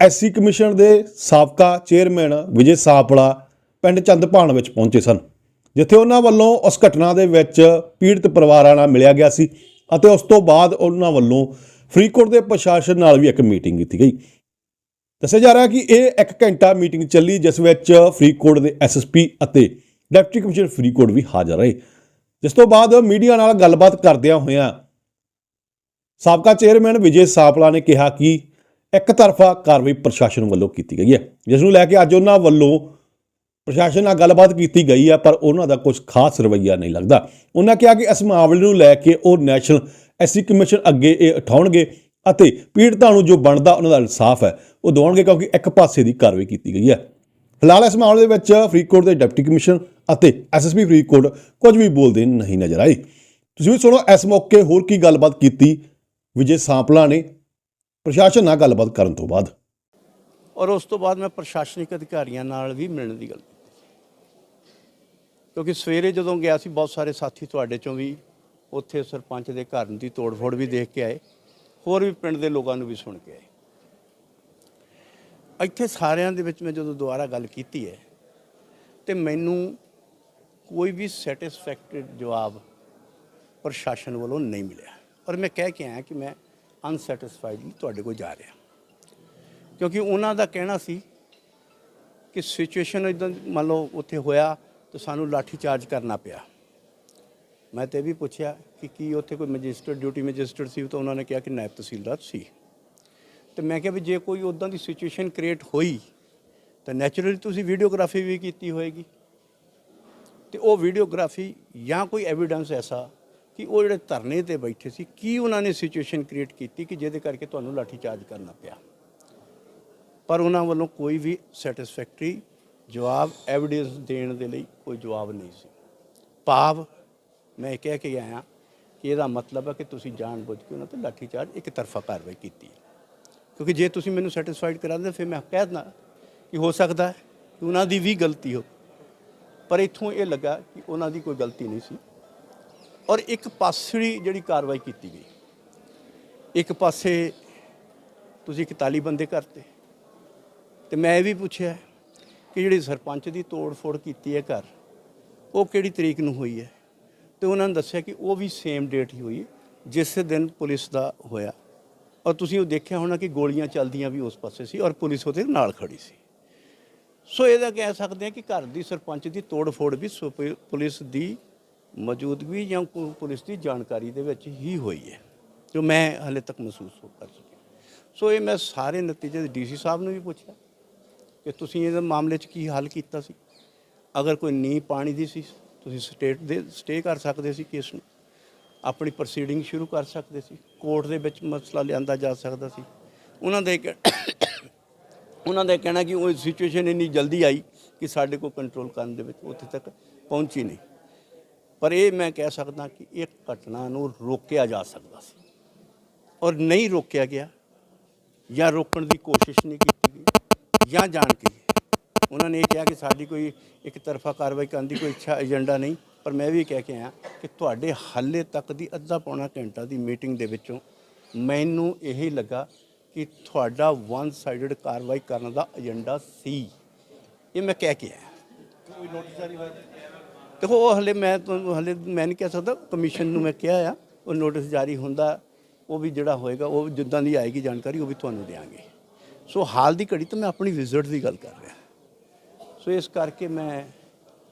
SC commission ਦੇ ਸਾਬਕਾ chairman Vijay ਸਾਪਲਾ ਪਿੰਡ ਚੰਦਪਾਣ ਵਿੱਚ ਪਹੁੰਚੇ ਸਨ, ਜਿੱਥੇ ਉਹਨਾਂ ਵੱਲੋਂ ਉਸ ਘਟਨਾ ਦੇ ਵਿੱਚ ਪੀੜਤ ਪਰਿਵਾਰਾਂ ਨਾਲ ਮਿਲਿਆ ਗਿਆ ਸੀ ਅਤੇ ਉਸ ਤੋਂ ਬਾਅਦ ਉਹਨਾਂ ਵੱਲੋਂ ਫਰੀਦਕੋਟ ਦੇ ਪ੍ਰਸ਼ਾਸਨ ਨਾਲ ਵੀ ਇੱਕ ਮੀਟਿੰਗ ਕੀਤੀ ਗਈ। ਦੱਸਿਆ ਜਾ ਰਿਹਾ ਕਿ ਇਹ 1 ਘੰਟਾ ਮੀਟਿੰਗ ਚੱਲੀ, ਜਿਸ ਵਿੱਚ ਫਰੀਦਕੋਟ ਦੇ ਐਸਐਸਪੀ ਅਤੇ ਡਿਪਟੀ ਕਮਿਸ਼ਨਰ ਫਰੀਦਕੋਟ ਵੀ ਹਾਜ਼ਰ ਰਹੇ। ਜਿਸ ਤੋਂ ਬਾਅਦ ਮੀਡੀਆ ਨਾਲ ਗੱਲਬਾਤ ਕਰਦਿਆਂ ਹੋਇਆਂ ਸਾਬਕਾ ਚੇਅਰਮੈਨ ਵਿਜੇ ਸਾਪਲਾ ਨੇ ਕਿਹਾ ਕਿ ਇੱਕ ਤਰਫਾ ਕਾਰਵਾਈ ਪ੍ਰਸ਼ਾਸਨ ਵੱਲੋਂ ਕੀਤੀ ਗਈ ਹੈ, ਜਿਸ ਨੂੰ ਲੈ ਕੇ ਅੱਜ ਉਹਨਾਂ ਵੱਲੋਂ ਪ੍ਰਸ਼ਾਸਨ ਨਾਲ ਗੱਲਬਾਤ ਕੀਤੀ ਗਈ ਹੈ, ਪਰ ਉਹਨਾਂ ਦਾ ਕੁਝ ਖਾਸ ਰਵੱਈਆ ਨਹੀਂ ਲੱਗਦਾ। ਉਹਨਾਂ ਕਿਹਾ ਕਿ ਇਸ ਮਾਮਲੇ ਨੂੰ ਲੈ ਕੇ ਉਹ ਨੈਸ਼ਨਲ ਐਸਸੀ ਕਮਿਸ਼ਨ ਅੱਗੇ ਇਹ ਉਠਾਉਣਗੇ ਅਤੇ ਪੀੜਤਾਂ ਨੂੰ ਜੋ ਬਣਦਾ ਉਹਨਾਂ ਦਾ ਇਨਸਾਫ ਹੈ, ਉਹ ਦਿਵਾਉਣਗੇ ਕਿਉਂਕਿ ਇੱਕ ਪਾਸੇ ਦੀ ਕਾਰਵਾਈ ਕੀਤੀ ਗਈ ਹੈ। ਫਿਲਹਾਲ ਇਸ ਮਾਮਲੇ ਦੇ ਵਿੱਚ ਫਰੀਦਕੋਟ ਦੇ ਡਿਪਟੀ ਕਮਿਸ਼ਨਰ ਅਤੇ ਐਸਐਸਪੀ ਫਰੀਦਕੋਟ ਕੁਝ ਵੀ ਬੋਲਦੇ ਨਹੀਂ ਨਜ਼ਰ ਆਏ। ਤੁਸੀਂ ਵੀ ਸੁਣੋ, ਇਸ ਮੌਕੇ ਹੋਰ ਕੀ ਗੱਲਬਾਤ ਕੀਤੀ ਵਿਜੇ ਸਾਂਪਲਾ ਨੇ ਪ੍ਰਸ਼ਾਸਨ ਨਾਲ ਗੱਲਬਾਤ ਕਰਨ ਤੋਂ ਬਾਅਦ। ਔਰ ਉਸ ਤੋਂ ਬਾਅਦ ਮੈਂ ਪ੍ਰਸ਼ਾਸਨਿਕ ਅਧਿਕਾਰੀਆਂ ਨਾਲ ਵੀ ਮਿਲਣ ਦੀ ਗੱਲ ਕੀਤੀ। ਕਿਉਂਕਿ ਸਵੇਰੇ ਜਦੋਂ ਗਿਆ ਸੀ, ਬਹੁਤ ਸਾਰੇ ਸਾਥੀ ਤੁਹਾਡੇ ਚੋਂ ਵੀ ਉੱਥੇ ਸਰਪੰਚ ਦੇ ਘਰ ਦੀ ਤੋੜਫੋੜ ਵੀ ਦੇਖ ਕੇ ਆਏ। ਹੋਰ ਵੀ ਪਿੰਡ ਦੇ ਲੋਕਾਂ ਨੂੰ ਵੀ ਸੁਣ ਕੇ ਆਏ। ਇੱਥੇ ਸਾਰਿਆਂ ਦੇ ਵਿੱਚ ਮੈਂ ਜਦੋਂ ਦੁਬਾਰਾ ਗੱਲ ਕੀਤੀ ਹੈ, ਤੇ ਮੈਨੂੰ ਕੋਈ ਵੀ ਸੈਟੀਸਫੈਕਟਰੀ ਜਵਾਬ ਪ੍ਰਸ਼ਾਸਨ ਵੱਲੋਂ ਨਹੀਂ ਮਿਲਿਆ। ਔਰ ਮੈਂ ਕਹਿ ਕੇ ਆਇਆ ਕਿ ਮੈਂ ਅਨਸੈਟੀਸਫਾਈਡ ਤੁਹਾਡੇ ਕੋਲ ਜਾ ਰਿਹਾ। ਕਿਉਂਕਿ ਉਹਨਾਂ ਦਾ ਕਹਿਣਾ ਸੀ ਕਿ ਸਿਚੁਏਸ਼ਨ ਇਦਾਂ ਮੰਨ ਲਓ ਉੱਥੇ ਹੋਇਆ ਤਾਂ ਸਾਨੂੰ ਲਾਠੀ ਚਾਰਜ ਕਰਨਾ ਪਿਆ। ਮੈਂ ਤੇ ਇਹ ਵੀ ਪੁੱਛਿਆ ਕਿ ਕੀ ਉੱਥੇ ਕੋਈ ਮੈਜਿਸਟਰੇਟ ਡਿਊਟੀ ਮੈਜਿਸਟਰੇਟ ਸੀ ਤਾਂ ਉਹਨਾਂ ਨੇ ਕਿਹਾ ਕਿ ਨਾਇਬ ਤਹਿਸੀਲਦਾਰ ਸੀ। ਤੇ ਮੈਂ ਕਿਹਾ ਵੀ ਜੇ ਕੋਈ ਉਦਾਂ ਦੀ ਸਿਚੁਏਸ਼ਨ ਕ੍ਰੀਏਟ ਹੋਈ, ਤਾਂ ਨੈਚੁਰਲੀ ਤੁਸੀਂ ਵੀਡੀਓਗ੍ਰਾਫੀ ਵੀ ਕੀਤੀ ਹੋਏਗੀ। ਤੇ ਉਹ ਵੀਡੀਓਗ੍ਰਾਫੀ ਜਾਂ ਕੋਈ ਐਵੀਡੈਂਸ ਐਸਾ ਕਿ ਉਹ ਜਿਹੜੇ ਧਰਨੇ ਤੇ ਬੈਠੇ ਸੀ, ਕੀ ਉਹਨਾਂ ਨੇ ਸਿਚੁਏਸ਼ਨ ਕ੍ਰੀਏਟ ਕੀਤੀ ਕਿ ਜਿਹਦੇ ਕਰਕੇ ਤੁਹਾਨੂੰ ਲਾਠੀ ਚਾਰਜ ਕਰਨਾ ਪਿਆ? ਪਰ ਉਹਨਾਂ ਵੱਲੋਂ ਕੋਈ ਵੀ ਸੈਟੀਸਫੈਕਟਰੀ ਜਵਾਬ ਐਵੀਡੈਂਸ ਦੇਣ ਦੇ ਲਈ ਕੋਈ ਜਵਾਬ ਨਹੀਂ ਸੀ। ਭਾਵ ਮੈਂ ਕਹਿ ਕੇ ਆਇਆ ਕਿ ਇਹਦਾ ਮਤਲਬ ਹੈ ਕਿ ਤੁਸੀਂ ਜਾਣਬੁੱਝ ਕੇ ਉਹਨਾਂ ਤੇ ਲਾਠੀ ਚਾਰਜ ਇੱਕ ਤਰਫਾ ਕਾਰਵਾਈ ਕੀਤੀ ਹੈ। ਕਿਉਂਕਿ ਜੇ ਤੁਸੀਂ ਮੈਨੂੰ ਸੈਟੀਸਫਾਈਡ ਕਰਾ ਦਿੰਦੇ, ਫਿਰ ਮੈਂ ਕਹਿ ਦਿੰਦਾ ਕਿ ਹੋ ਸਕਦਾ ਹੈ ਕਿ ਉਹਨਾਂ ਦੀ ਵੀ ਗਲਤੀ ਹੋ। ਪਰ ਇੱਥੋਂ ਇਹ ਲੱਗਾ ਕਿ ਉਹਨਾਂ ਦੀ ਕੋਈ ਗਲਤੀ ਨਹੀਂ ਸੀ। ਔਰ ਇੱਕ ਪਾਸੜੀ ਜਿਹੜੀ ਕਾਰਵਾਈ ਕੀਤੀ ਗਈ। ਇੱਕ ਪਾਸੇ ਤੁਸੀਂ 41 ਬੰਦੇ ਕਰਤੇ ਤੇ। ਮੈਂ ਇਹ ਵੀ ਪੁੱਛਿਆ ਕਿ ਜਿਹੜੀ ਸਰਪੰਚ ਦੀ ਤੋੜ-ਫੋੜ ਕੀਤੀ ਹੈ ਘਰ, ਉਹ ਕਿਹੜੀ ਤਰੀਕ ਨੂੰ ਹੋਈ ਹੈ? ਤੇ ਉਹਨਾਂ ਨੇ ਦੱਸਿਆ ਕਿ ਉਹ ਵੀ ਸੇਮ ਡੇਟ ਹੀ ਹੋਈ ਜਿਸ ਦਿਨ ਪੁਲਿਸ ਦਾ ਹੋਇਆ। ਔਰ ਤੁਸੀਂ ਉਹ ਦੇਖਿਆ ਹੋਣਾ ਕਿ ਗੋਲੀਆਂ ਚੱਲਦੀਆਂ ਵੀ ਉਸ ਪਾਸੇ ਸੀ ਔਰ ਪੁਲਿਸ ਉਹਦੇ ਨਾਲ ਖੜੀ ਸੀ। ਸੋ ਇਹਦਾ ਕਹਿ ਸਕਦੇ ਹਾਂ ਕਿ ਘਰ ਦੀ ਸਰਪੰਚ ਦੀ ਤੋੜ-ਫੋੜ ਵੀ ਸੁ- ਪੁਲਿਸ ਦੀ ਮੌਜੂਦਗੀ ਜਾਂ ਪੁਲਿਸ ਦੀ ਜਾਣਕਾਰੀ ਦੇ ਵਿੱਚ ਹੀ ਹੋਈ ਹੈ, ਜੋ ਮੈਂ ਹਲੇ ਤੱਕ ਮਹਿਸੂਸ ਹੋ, ਕਰ ਸਕਿਆ ਸੋ ਇਹ ਮੈਂ ਸਾਰੇ ਨਤੀਜੇ ਡੀਸੀ ਸਾਹਿਬ ਨੂੰ ਵੀ ਪੁੱਛਿਆ ਕਿ ਤੁਸੀਂ ਇਹਦੇ ਮਾਮਲੇ 'ਚ ਕੀ ਹੱਲ ਕੀਤਾ ਸੀ? ਅਗਰ ਕੋਈ ਨੀ ਪਾਣੀ ਦੀ ਸੀ, ਤੁਸੀਂ ਸਟੇਟ ਦੇ, ਸਟੇ ਕਰ ਸਕਦੇ ਸੀ ਕੇਸ ਨੂੰ? ਆਪਣੀ ਪ੍ਰੋਸੀਡਿੰਗ ਸ਼ੁਰੂ ਕਰ ਸਕਦੇ ਸੀ? ਕੋਰਟ ਦੇ ਵਿੱਚ ਮਸਲਾ ਲਿਆਂਦਾ ਜਾ ਸਕਦਾ ਸੀ? ਉਹਨਾਂ ਦੇ ਕਹਿ- ਉਹਨਾਂ ਦਾ ਇਹ ਕਹਿਣਾ ਕਿ ਉਹ ਸਿਚੁਏਸ਼ਨ ਇੰਨੀ ਜਲਦੀ ਆਈ ਕਿ ਸਾਡੇ ਕੋਲ ਕੰਟਰੋਲ ਕਰਨ ਦੇ ਵਿੱਚ ਉੱਥੇ ਤੱਕ ਪਹੁੰਚੀ ਨਹੀਂ। ਪਰ ਇਹ ਮੈਂ ਕਹਿ ਸਕਦਾ ਕਿ ਇਹ ਘਟਨਾ ਨੂੰ ਰੋਕਿਆ ਜਾ ਸਕਦਾ ਸੀ ਔਰ ਨਹੀਂ ਰੋਕਿਆ ਗਿਆ। ਜਾਂ ਰੋਕਣ ਦੀ ਕੋਸ਼ਿਸ਼ ਨਹੀਂ ਕੀਤੀ ਗਈ ਜਾਂ ਜਾਣ ਕੇ ਉਹਨਾਂ ਨੇ ਇਹ ਕਿਹਾ ਕਿ ਸਾਡੀ ਕੋਈ ਇੱਕ ਤਰਫਾ ਕਾਰਵਾਈ ਕਰਨ ਦੀ ਕੋਈ ਇੱਛਾ, ਏਜੰਡਾ ਨਹੀਂ। ਪਰ ਮੈਂ ਵੀ ਕਹਿ ਕੇ ਆਇਆ ਕਿ ਤੁਹਾਡੇ ਹਾਲੇ ਤੱਕ ਦੀ ਅੱਧਾ ਪੌਣਾ ਘੰਟਾ ਦੀ ਮੀਟਿੰਗ ਦੇ ਵਿੱਚੋਂ ਮੈਨੂੰ ਇਹ ਲੱਗਾ ਕਿ ਤੁਹਾਡਾ ਵਨ ਸਾਈਡਡ ਕਾਰਵਾਈ ਕਰਨ ਦਾ ਏਜੰਡਾ ਸੀ। ਇਹ ਮੈਂ ਕਹਿ ਕੇ ਆਇਆ। ਕੋਈ ਨੋਟਿਸ ਜਾਰੀ ਹੋਇਆ ਦੇਖੋ ਉਹ ਹਲੇ ਮੈਂ ਤੁਹਾਨੂੰ ਹਲੇ ਮੈਂ ਨਹੀਂ ਕਹਿ ਸਕਦਾ, ਕਮਿਸ਼ਨ ਨੂੰ ਮੈਂ ਕਿਹਾ ਆ, ਉਹ ਨੋਟਿਸ ਜਾਰੀ ਹੁੰਦਾ, ਉਹ ਵੀ ਜਿਹੜਾ ਹੋਏਗਾ, ਉਹ ਜਿੱਦਾਂ ਦੀ ਆਏਗੀ ਜਾਣਕਾਰੀ, ਉਹ ਵੀ ਤੁਹਾਨੂੰ ਦੇਵਾਂਗੇ ਸੋ ਹਾਲ ਦੀ ਘੜੀ ਤਾਂ ਮੈਂ ਆਪਣੀ ਵਿਜ਼ਿਟ ਦੀ ਗੱਲ ਕਰ ਰਿਹਾ। ਸੋ ਇਸ ਕਰਕੇ ਮੈਂ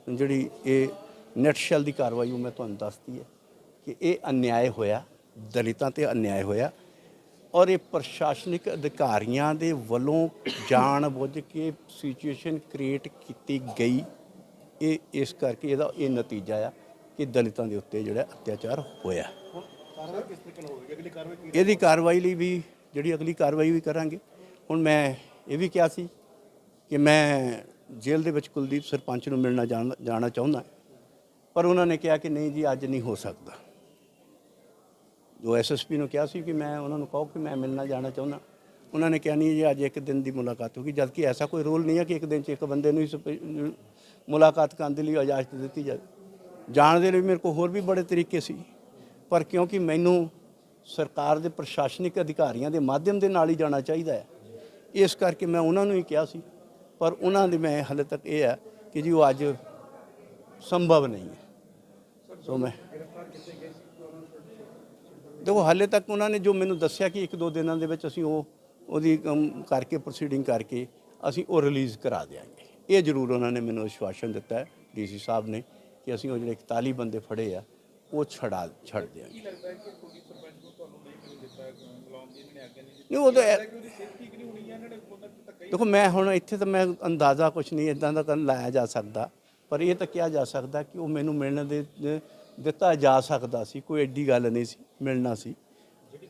ਜਿਹੜੀ ਇਹ ਨੈਟਸ਼ੈਲ ਦੀ ਕਾਰਵਾਈ ਉਹ ਮੈਂ ਤੁਹਾਨੂੰ ਦੱਸਦੀ ਹੈ ਕਿ ਇਹ ਅਨਿਆਏ ਹੋਇਆ, ਦਲਿਤਾਂ ਤੇ ਅਨਿਆਏ ਹੋਇਆ, ਔਰ ਇਹ ਪ੍ਰਸ਼ਾਸਨਿਕ ਅਧਿਕਾਰੀਆਂ ਦੇ ਵੱਲੋਂ ਜਾਣ ਬੁੱਝ ਕੇ ਸਿਚੁਏਸ਼ਨ ਕ੍ਰੀਏਟ ਕੀਤੀ ਗਈ ਇਹ ਇਸ ਕਰਕੇ ਇਹਦਾ ਇਹ ਨਤੀਜਾ ਆ ਕਿ ਦਲਿਤਾਂ ਦੇ ਉੱਤੇ ਜਿਹੜਾ ਅਤਿਆਚਾਰ ਹੋਇਆ। ਇਹਦੀ ਕਾਰਵਾਈ ਲਈ ਵੀ ਜਿਹੜੀ ਅਗਲੀ ਕਾਰਵਾਈ ਵੀ ਕਰਾਂਗੇ। ਹੁਣ ਮੈਂ ਇਹ ਵੀ ਕਿਹਾ ਸੀ ਕਿ ਮੈਂ ਜੇਲ੍ਹ ਦੇ ਵਿੱਚ ਕੁਲਦੀਪ ਸਰਪੰਚ ਨੂੰ ਮਿਲਣਾ ਜਾਣ- ਚਾਹੁੰਦਾ ਪਰ ਉਹਨਾਂ ਨੇ ਕਿਹਾ ਕਿ ਨਹੀਂ ਜੀ ਅੱਜ ਨਹੀਂ ਹੋ ਸਕਦਾ। ਜੋ ਐਸਐਸਪੀ ਨੂੰ ਕਿਹਾ ਸੀ ਕਿ ਮੈਂ ਉਹਨਾਂ ਨੂੰ ਕਹੋ ਕਿ ਮੈਂ ਮਿਲਣਾ ਜਾਣਾ ਚਾਹੁੰਦਾ। ਉਹਨਾਂ ਨੇ ਕਿਹਾ ਨਹੀਂ ਜੀ ਅੱਜ ਇੱਕ ਦਿਨ ਦੀ ਮੁਲਾਕਾਤ ਹੋਗੀ ਜਦਕਿ ਐਸਾ ਕੋਈ ਰੋਲ ਨਹੀਂ ਹੈ ਕਿ ਇੱਕ ਦਿਨ 'ਚ ਇੱਕ ਬੰਦੇ ਨੂੰ ਹੀ ਮੁਲਾਕਾਤ ਕਰਨ ਦੇ ਲਈ ਇਜਾਜ਼ਤ ਦਿੱਤੀ ਜਾਵੇ। ਜਾਣ ਦੇ ਲਈ ਮੇਰੇ ਕੋਲ ਹੋਰ ਵੀ ਬੜੇ ਤਰੀਕੇ ਸੀ ਪਰ ਕਿਉਂਕਿ ਮੈਨੂੰ ਸਰਕਾਰ ਦੇ ਪ੍ਰਸ਼ਾਸਨਿਕ ਅਧਿਕਾਰੀਆਂ ਦੇ ਮਾਧਿਅਮ ਦੇ ਨਾਲ ਹੀ ਜਾਣਾ ਚਾਹੀਦਾ ਹੈ ਇਸ ਕਰਕੇ ਮੈਂ ਉਹਨਾਂ ਨੂੰ ਹੀ ਕਿਹਾ ਸੀ। ਪਰ ਉਹਨਾਂ ਦੇ ਮੈਂ ਹਾਲੇ ਤੱਕ ਇਹ ਹੈ ਕਿ ਜੀ ਉਹ ਅੱਜ ਸੰਭਵ ਨਹੀਂ ਹੈ। ਸੋ ਮੈਂ ਦੇਖੋ ਹਾਲੇ ਤੱਕ ਉਹਨਾਂ ਨੇ ਜੋ ਮੈਨੂੰ ਦੱਸਿਆ ਕਿ ਇੱਕ ਦੋ ਦਿਨਾਂ ਦੇ ਵਿੱਚ ਅਸੀਂ ਉਹ ਉਹਦੀ ਅਮ, ਕਰਕੇ ਪ੍ਰੋਸੀਡਿੰਗ ਕਰਕੇ ਅਸੀਂ ਉਹ ਰਿਲੀਜ਼ ਕਰਾ ਦਿਆਂਗੇ। ਇਹ ਜ਼ਰੂਰ ਉਹਨਾਂ ਨੇ ਮੈਨੂੰ ਵਿਸ਼ਵਾਸਨ ਦਿੱਤਾ ਹੈ ਡੀਸੀ ਸਾਹਿਬ ਨੇ ਕਿ ਅਸੀਂ ਉਹ ਜਿਹੜੇ 41 ਬੰਦੇ ਫੜੇ ਆ ਉਹ ਛੜਾ ਛੱਡ ਦਿਆਂਗੇ। ਨਹੀਂ ਉਹ ਤਾਂ ਦੇਖੋ ਮੈਂ ਹੁਣ ਇੱਥੇ ਤਾਂ ਮੈਂ ਅੰਦਾਜ਼ਾ ਕੁਝ ਨਹੀਂ ਇਦਾਂ ਦਾ ਤਾਂ ਲਾਇਆ ਜਾ ਸਕਦਾ ਪਰ ਇਹ ਤਾਂ ਕਿਹਾ ਜਾ ਸਕਦਾ ਕਿ ਉਹ ਮੈਨੂੰ ਮਿਲਣ ਦੇ- ਦਿੱਤਾ ਜਾ ਸਕਦਾ ਸੀ ਕੋਈ ਐਡੀ ਗੱਲ ਨਹੀਂ ਸੀ ਮਿਲਣਾ ਸੀ।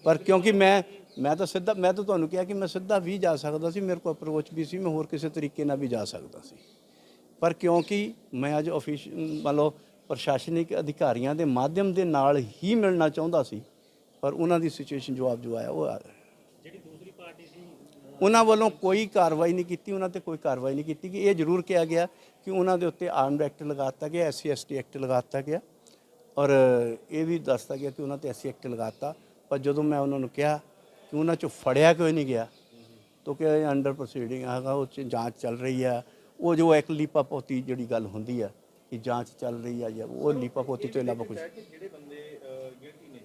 ਪਰ ਕਿਉਂਕਿ ਮੈਂ ਮੈਂ ਤਾਂ ਸਿੱਧਾ ਮੈਂ ਤਾਂ ਤੁਹਾਨੂੰ ਕਿਹਾ ਕਿ ਮੈਂ ਸਿੱਧਾ ਵੀ ਜਾ ਸਕਦਾ ਸੀ ਮੇਰੇ ਕੋਲ ਅਪਰੋਚ ਵੀ ਸੀ ਮੈਂ ਹੋਰ ਕਿਸੇ ਤਰੀਕੇ ਨਾਲ ਵੀ ਜਾ ਸਕਦਾ ਸੀ। ਪਰ ਕਿਉਂਕਿ ਮੈਂ ਅੱਜ ਆਫਿਸ ਮੰਨ ਲਓ ਪ੍ਰਸ਼ਾਸਨਿਕ ਅਧਿਕਾਰੀਆਂ ਦੇ ਮਾਧਿਅਮ ਦੇ ਨਾਲ ਹੀ ਮਿਲਣਾ ਚਾਹੁੰਦਾ ਸੀ ਪਰ ਉਹਨਾਂ ਦੀ ਸਿਚੁਏਸ਼ਨ ਜਵਾਬ ਜੋ ਆਇਆ ਉਹ ਆ ਜਿਹੜੀ ਦੂਸਰੀ ਪਾਰਟੀ ਸੀ ਉਹਨਾਂ ਵੱਲੋਂ ਕੋਈ ਕਾਰਵਾਈ ਨਹੀਂ ਕੀਤੀ ਉਹਨਾਂ ਤੇ ਕੋਈ ਕਾਰਵਾਈ ਨਹੀਂ ਕੀਤੀ ਕਿ ਇਹ ਜ਼ਰੂਰ ਕਿਹਾ ਗਿਆ ਕਿ ਉਹਨਾਂ ਦੇ ਉੱਤੇ ਆਰਮਡ ਐਕਟ ਲਗਾਤਾ ਗਿਆ ਐਸਸੀ ਐਸਟੀ ਐਕਟ ਲਗਾਤਾ ਗਿਆ। ਔਰ ਇਹ ਵੀ ਦੱਸਤਾ ਗਿਆ ਕਿ ਉਹਨਾਂ ਤੇ ਐਸਸੀ ਐਕਟ ਲਗਾਤਾ ਪਰ ਜਦੋਂ ਮੈਂ ਉਹਨਾਂ ਨੂੰ ਕਿਹਾ ਕਿ ਉਹਨਾਂ ਚੋਂ ਫੜਿਆ ਕਿਉਂ ਨਹੀਂ ਗਿਆ? ਤੋ ਕਿ ਅੰਡਰ ਪ੍ਰੋਸੀਡਿੰਗ ਹੈਗਾ ਉਹ 'ਚ ਜਾਂਚ ਚੱਲ ਰਹੀ ਆ। ਉਹ ਜੋ ਇੱਕ ਲੀਪਾ ਪੋਤੀ ਜਿਹੜੀ ਗੱਲ ਹੁੰਦੀ ਆ ਕਿ ਜਾਂਚ ਚੱਲ ਰਹੀ ਆ ਜਾਂ ਉਹ ਲੀਪਾ ਪੋਤੀ ਤੋਂ ਇਲਾਵਾ ਕੁਝ ਕਿ ਜਿਹੜੇ ਬੰਦੇ ਗਿਲਟੀ ਨੇ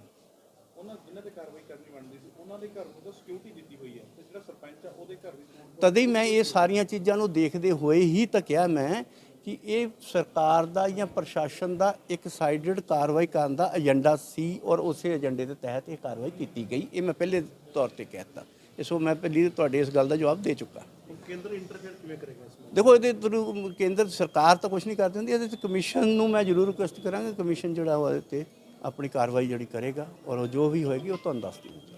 ਉਹਨਾਂ ਜਿਨ੍ਹਾਂ ਤੇ ਕਾਰਵਾਈ ਕਰਨੀ ਬਣਦੀ ਸੀ ਉਹਨਾਂ ਦੇ ਘਰ ਨੂੰ ਤਾਂ ਸਿਕਿਉਰਿਟੀ ਦਿੱਤੀ ਹੋਈ ਹੈ ਤੇ ਜਿਹੜਾ ਸਰਪੰਚ ਆ ਉਹਦੇ ਘਰ ਦੀ security ਤਦੇ ਹੀ ਮੈਂ ਇਹ ਸਾਰੀਆਂ ਚੀਜ਼ਾਂ ਨੂੰ ਦੇਖਦੇ ਹੋਏ ਹੀ ਤਾਂ ਕਿਹਾ ਮੈਂ ਕਿ ਇਹ ਸਰਕਾਰ ਦਾ ਜਾਂ ਪ੍ਰਸ਼ਾਸਨ ਦਾ ਇੱਕ ਸਾਈਡਡ ਕਾਰਵਾਈ ਕਰਨ ਦਾ ਏਜੰਡਾ ਸੀ ਔਰ ਉਸੇ ਏਜੰਡੇ ਦੇ ਤਹਿਤ ਇਹ ਕਾਰਵਾਈ ਕੀਤੀ ਗਈ। ਇਹ ਮੈਂ ਪਹਿਲੇ ਤੌਰ ਤੇ ਕਹਿਤਾ ਇਸ ਮੈਂ ਪਹਿਲੀ ਤੁਹਾਡੇ ਇਸ ਗੱਲ ਦਾ ਜਵਾਬ ਦੇ ਚੁੱਕਾ। ਕੇਂਦਰ ਇੰਟਰਫੇਅਰ ਕਿਵੇਂ ਕਰੇਗਾ ਇਸ ਦੇਖੋ ਇਹਦੇ ਥਰੂ ਕੇਂਦਰ ਸਰਕਾਰ ਤਾਂ ਕੁਝ ਨਹੀਂ ਕਰਦੀ ਹੁੰਦੀ ਇਹਦੇ ਤੇ ਕਮਿਸ਼ਨ ਨੂੰ ਮੈਂ ਜ਼ਰੂਰ ਰਿਕੁਐਸਟ ਕਰਾਂਗਾ। ਕਮਿਸ਼ਨ ਜਿਹੜਾ ਉਹ ਇਹਦੇ ਤੇ ਆਪਣੀ ਕਾਰਵਾਈ ਜਿਹੜੀ ਕਰੇਗਾ ਔਰ ਉਹ ਜੋ ਵੀ ਹੋਏਗੀ ਉਹ ਤੁਹਾਨੂੰ ਦੱਸ ਦੇਵਾਂਗੇ